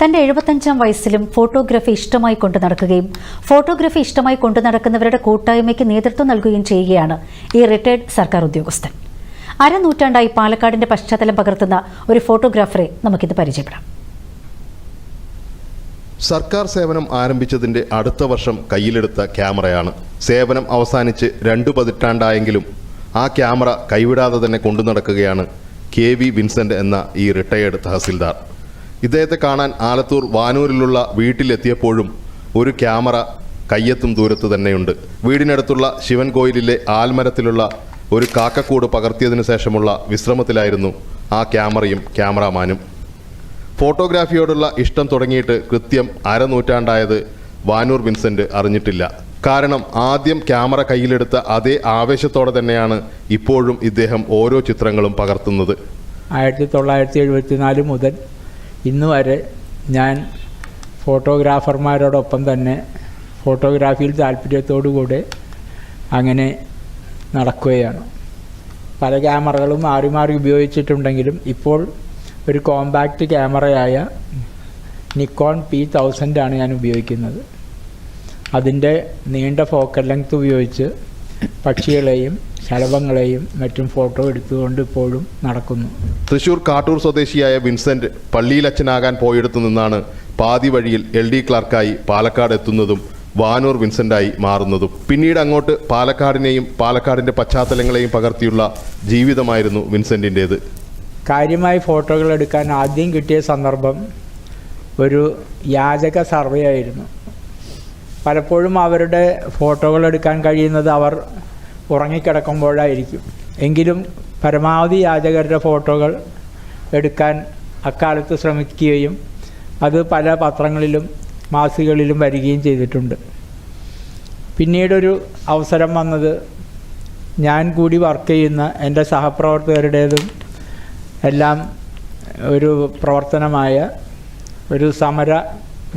തന്റെ എഴുപത്തഞ്ചാം വയസ്സിലും ഫോട്ടോഗ്രാഫി ഇഷ്ടമായി കൊണ്ടു നടക്കുകയും ഫോട്ടോഗ്രാഫി ഇഷ്ടമായി കൊണ്ടു നടക്കുന്നവരുടെ കൂട്ടായ്മയ്ക്ക് നേതൃത്വം നൽകുകയും ചെയ്യുകയാണ് ഈ റിട്ടയർഡ് സർക്കാർ ഉദ്യോഗസ്ഥൻ. അരനൂറ്റാണ്ടായി പാലക്കാടിന്റെ പശ്ചാത്തലം പകർത്തുന്ന ഒരു ഫോട്ടോഗ്രാഫറെ നമുക്കിത് പരിചയപ്പെടാം. സർക്കാർ സേവനം ആരംഭിച്ചതിന്റെ അടുത്ത വർഷം കയ്യിലെടുത്ത ക്യാമറയാണ്. സേവനം അവസാനിച്ച് രണ്ടു പതിറ്റാണ്ടായെങ്കിലും ആ ക്യാമറ കൈവിടാതെ തന്നെ കൊണ്ടു നടക്കുകയാണ് കെ വി വിൻസെന്റ് എന്ന ഈ റിട്ടയേർഡ് തഹസിൽദാർ. ഇദ്ദേഹത്തെ കാണാൻ ആലത്തൂർ വാനൂരിലുള്ള വീട്ടിലെത്തിയപ്പോഴും ഒരു ക്യാമറ കയ്യെത്തും ദൂരത്ത് തന്നെയുണ്ട്. വീടിനടുത്തുള്ള ശിവൻ കോയിലിലെ ആൽമരത്തിലുള്ള ഒരു കാക്കക്കൂട് പകർത്തിയതിനു ശേഷമുള്ള വിശ്രമത്തിലായിരുന്നു ആ ക്യാമറയും ക്യാമറാമാനും. ഫോട്ടോഗ്രാഫിയോടുള്ള ഇഷ്ടം തുടങ്ങിയിട്ട് കൃത്യം അരനൂറ്റാണ്ടായത് വാനൂർ വിൻസെന്റ് അറിഞ്ഞിട്ടില്ല. കാരണം ആദ്യം ക്യാമറ കയ്യിലെടുത്ത അതേ ആവേശത്തോടെ തന്നെയാണ് ഇപ്പോഴും ഇദ്ദേഹം ഓരോ ചിത്രങ്ങളും പകർത്തുന്നത്. ആയിരത്തി തൊള്ളായിരത്തി എഴുപത്തി നാല് മുതൽ ഇന്ന് വരെ ഞാൻ ഫോട്ടോഗ്രാഫർമാരോടൊപ്പം തന്നെ ഫോട്ടോഗ്രാഫിയിൽ താല്പര്യത്തോടുകൂടെ അങ്ങനെ നടക്കുകയാണ്. പല ക്യാമറകളും മാറി മാറി ഉപയോഗിച്ചിട്ടുണ്ടെങ്കിലും ഇപ്പോൾ ഒരു കോമ്പാക്റ്റ് ക്യാമറയായ നിക്കോൺ പി തൗസൻഡാണ് ഞാൻ ഉപയോഗിക്കുന്നത്. അതിന്റെ നീണ്ട ഫോക്കൽ ലെങ്ത് ഉപയോഗിച്ച് പക്ഷികളെയും ശലഭങ്ങളെയും മറ്റും ഫോട്ടോ എടുത്തുകൊണ്ട് ഇപ്പോഴും നടക്കുന്നു. തൃശൂർ കാട്ടൂർ സ്വദേശിയായ വിൻസെന്റ് പള്ളിയിലച്ഛനാകാൻ പോയിടത്തു നിന്നാണ് പാതി വഴിയിൽ എൽ ഡി ക്ലാർക്കായി പാലക്കാട് എത്തുന്നതും വാനൂർ വിൻസെന്റായി മാറുന്നതും. പിന്നീട് അങ്ങോട്ട് പാലക്കാടിനെയും പാലക്കാടിന്റെ പശ്ചാത്തലങ്ങളെയും പകർത്തിയുള്ള ജീവിതമായിരുന്നു വിൻസെന്റിന്റെത് കാര്യമായി ഫോട്ടോകൾ എടുക്കാൻ ആദ്യം കിട്ടിയ സന്ദർഭം ഒരു യാചക സർവേ ആയിരുന്നു. പലപ്പോഴും അവരുടെ ഫോട്ടോകൾ എടുക്കാൻ കഴിയുന്നത് അവർ ഉറങ്ങിക്കിടക്കുമ്പോഴായിരിക്കും. എങ്കിലും പരമാവധി യാചകരുടെ ഫോട്ടോകൾ എടുക്കാൻ അക്കാലത്ത് ശ്രമിക്കുകയും അത് പല പത്രങ്ങളിലും മാസികകളിലും വരികയും ചെയ്തിട്ടുണ്ട്. പിന്നീടൊരു അവസരം വന്നത് ഞാൻ കൂടി വർക്ക് ചെയ്യുന്ന എന്റെ സഹപ്രവർത്തകരുടേതും എല്ലാം ഒരു പ്രവർത്തനമായ ഒരു സമര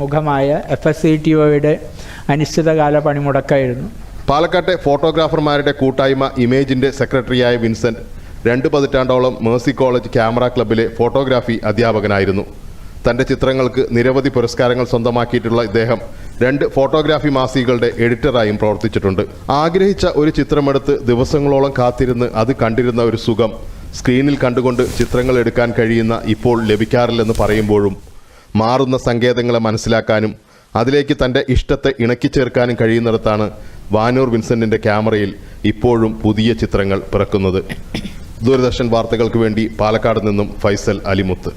മുഖമായ എഫ് എസ് സി ടി ഒയുടെ അനിശ്ചിതകാല പണിമുടക്കായിരുന്നു. പാലക്കാട്ടെ ഫോട്ടോഗ്രാഫർമാരുടെ കൂട്ടായ്മ ഇമേജിന്റെ സെക്രട്ടറിയായ വിൻസെന്റ് രണ്ട് പതിറ്റാണ്ടോളം മേഴ്സി കോളേജ് ക്യാമറ ക്ലബിലെ ഫോട്ടോഗ്രാഫി അധ്യാപകനായിരുന്നു. തന്റെ ചിത്രങ്ങൾക്ക് നിരവധി പുരസ്കാരങ്ങൾ സ്വന്തമാക്കിയിട്ടുള്ള ഇദ്ദേഹം രണ്ട് ഫോട്ടോഗ്രാഫി മാസികകളുടെ എഡിറ്ററായും പ്രവർത്തിച്ചിട്ടുണ്ട്. ആഗ്രഹിച്ച ഒരു ചിത്രമെടുത്ത് ദിവസങ്ങളോളം കാത്തിരുന്ന് അത് കണ്ടിരുന്ന ഒരു സുഖം സ്ക്രീനിൽ കണ്ടുകൊണ്ട് ചിത്രങ്ങൾ എടുക്കാൻ കഴിയുന്ന ഇപ്പോൾ ലഭിക്കാറില്ലെന്ന് പറയുമ്പോഴും മാറുന്ന സങ്കേതങ്ങളെ മനസ്സിലാക്കാനും അതിലേക്ക് തന്റെ ഇഷ്ടത്തെ ഇണക്കി ഇണക്കിച്ചേർക്കാനും കഴിയുന്നിടത്താണ് വാനൂർ വിൻസെന്റിന്റെ ക്യാമറയിൽ ഇപ്പോഴും പുതിയ ചിത്രങ്ങൾ പിറക്കുന്നത്. ദൂരദർശൻ വാർത്തകൾക്ക് വേണ്ടി പാലക്കാട് നിന്നും ഫൈസൽ അലിമുത്ത്.